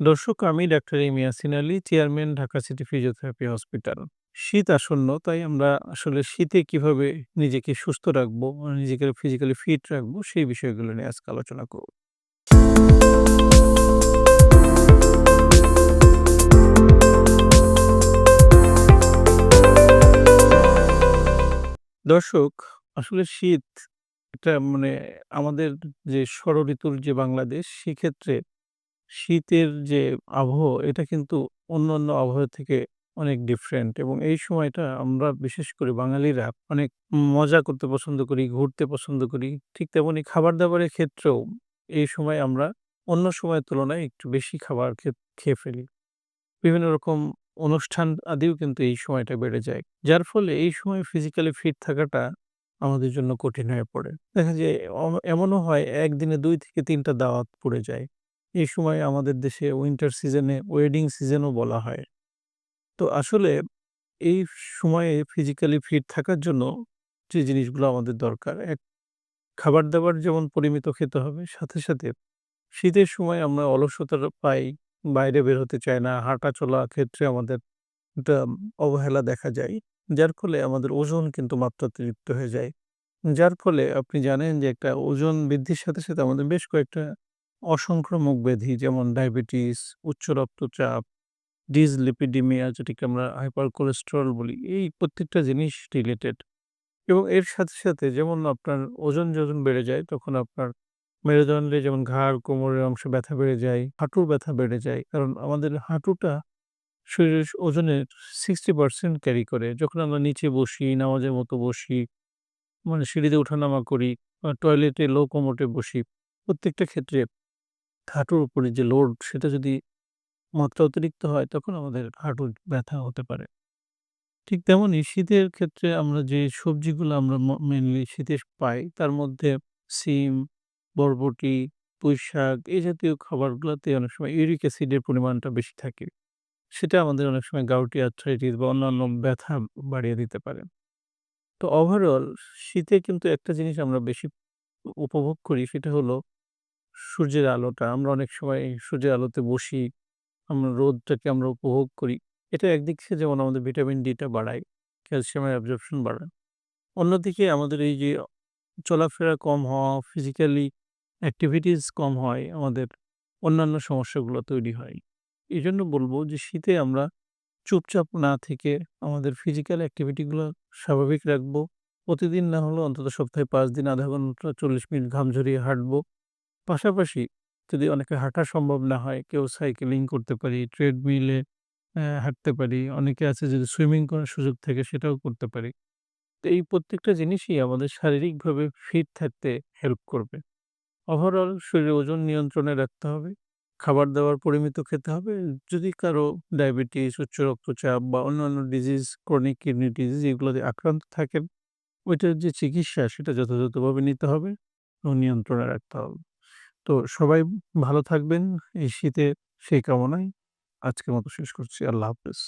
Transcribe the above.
দর্শক আমি doctor M Yasin Ali, chairman Dhaka city physiotherapy hospital. শীত আসন্ন তাই আমরা আসলে শীতে কীভাবে নিজেকে সুস্থ রাখব, নিজেকে ফিজিক্যালি ফিট রাখব সেই বিষয়গুলো নিয়ে আজকে আলোচনা করব। দর্শক আসলে শীত এটা মানে আমাদের যে ষড় ঋতুর যে বাংলাদেশ সেক্ষেত্রে শীতের যে আবহ এটা কিন্তু অন্যান্য আবহাওয়া থেকে অনেক ডিফারেন্ট এবং এই সময়টা আমরা বিশেষ করে বাঙালিরা অনেক মজা করতে পছন্দ করি, ঘুরতে পছন্দ করি। ঠিক তেমনি খাবার-দাবারের ক্ষেত্রেও এই সময় আমরা অন্য সময়ের তুলনায় একটু বেশি খাবার খে খেয়ে ফেলি। বিভিন্ন রকম অনুষ্ঠান আদিও কিন্তু এই সময়টা বেড়ে যায়। যার ফলে এই সময় ফিজিক্যালি ফিট থাকাটা আমাদের জন্য কঠিন হয়ে পড়ে। দেখা যায় এমনও হয় একদিনে ২ থেকে ৩ টা দাওয়াত পড়ে যায়। এই সময় আমাদের দেশে উইন্টার সিজনে ওয়েডিং সিজনও বলা হয়। তো আসলে এই সময়ে ফিজিক্যালি ফিট থাকার জন্য যে জিনিসগুলো আমাদের দরকার, এক খাবার-দাবার যেমন পরিমিত খেতে হবে, সাথে, সাথে শীতের সময় আমরা অলসতা পাই, বাইরে বের হতে চাই না, হাঁটা চলা ক্ষেত্রে আমাদের একটা অবহেলা দেখা যায়। যার ফলে আমাদের ওজন কিন্তু মাত্রাতিরিক্ত হয়ে যায়। যার ফলে আপনি জানেন যে একটা ওজন বৃদ্ধির সাথে, সাথে আমাদের বেশ কয়েকটা অসংক্রামক ব্যাধি যেমন ডায়াবেটিস, উচ্চ রক্তচাপ, ডিসলিপিডিমিয়া যেটিকে আমরা হাইপার কোলেস্টেরল বলি, এই প্রত্যেকটা জিনিস রিলেটেড। এবং এর সাথে, সাথে যেমন আপনার ওজন যখন বেড়ে যায় তখন আপনার মেরুদণ্ডে যেমন ঘাড়, কোমরের অংশে ব্যথা বেড়ে যায়, হাঁটুর ব্যথা বেড়ে যায়। কারণ আমাদের হাঁটুটা শরীরের ওজনের 60% ক্যারি করে। যখন আমরা নিচে বসি, নামাজের মতো বসি, মানে সিঁড়িতে ওঠানামা করি, টয়লেটে লো কোমোটে বসি, প্রত্যেকটা ক্ষেত্রে হাঁটুর উপরে যে লোড সেটা যদি মাত্রা অতিরিক্ত হয় তখন আমাদের হাঁটুর ব্যথা হতে পারে। ঠিক তেমনই শীতের ক্ষেত্রে আমরা যে সবজিগুলো আমরা মেনলি শীতে পাই তার মধ্যে সিম, বরবটি, পুঁই শাক এই জাতীয় খাবারগুলোতে অনেক সময় ইউরিক অ্যাসিডের পরিমাণটা বেশি থাকে। সেটা আমাদের অনেক সময় গাউটি আর্থ্রাইটিস বা অন্যান্য ব্যথা বাড়িয়ে দিতে পারে। তো ওভারঅল শীতে কিন্তু একটা জিনিস আমরা বেশি উপভোগ করি সেটা হলো সূর্যের আলোটা। আমরা অনেক সময় সূর্যের আলোতে বসি, আমরা রোদটাকে আমরা উপভোগ করি। এটা একদিক থেকে যেমন আমাদের ভিটামিন ডিটা বাড়ায়, ক্যালসিয়ামের অ্যাবজর্পশন বাড়ায়। অন্যদিকে আমাদের এই যে চলাফেরা কম হওয়া, ফিজিক্যালি অ্যাক্টিভিটিস কম হয়, আমাদের অন্যান্য সমস্যাগুলো তৈরি হয়। এই জন্য বলব যে শীতে আমরা চুপচাপ না থেকে আমাদের ফিজিক্যাল অ্যাক্টিভিটিগুলো স্বাভাবিক রাখব। প্রতিদিন না হলেও অন্তত সপ্তাহে পাঁচ দিন আধা ঘণ্টা ৪০ মিনিট ঘাম ঝরিয়ে হাঁটবো। পাশাপাশি যদি অনেকে হাঁটা সম্ভব না হয়, কেউ সাইকেলিং করতে পারি, ট্রেডমিলে হাঁটতে পারি। অনেকে আছে যদি সুইমিং করার সুযোগ থাকে সেটাও করতে পারি। তো এই প্রত্যেকটা জিনিসই আমাদের শারীরিকভাবে ফিট থাকতে হেল্প করবে। ওভারঅল শরীরের ওজন নিয়ন্ত্রণে রাখতে হবে। খাবার-দাবার পরিমিত খেতে হবে। যদি কারও ডায়াবেটিস, উচ্চ রক্তচাপ বা অন্যান্য ডিজিজ, ক্রনিক কিডনি ডিজিজ এগুলোতে আক্রান্ত থাকেন, ওইটার যে চিকিৎসা সেটা যথাযথভাবে নিতে হবে এবং নিয়ন্ত্রণে রাখতে হবে। তো সবাই ভালো থাকবেন এই শীতে সেই কামনায় আজকের মতো শেষ করছি। আল্লাহ হাফেজ।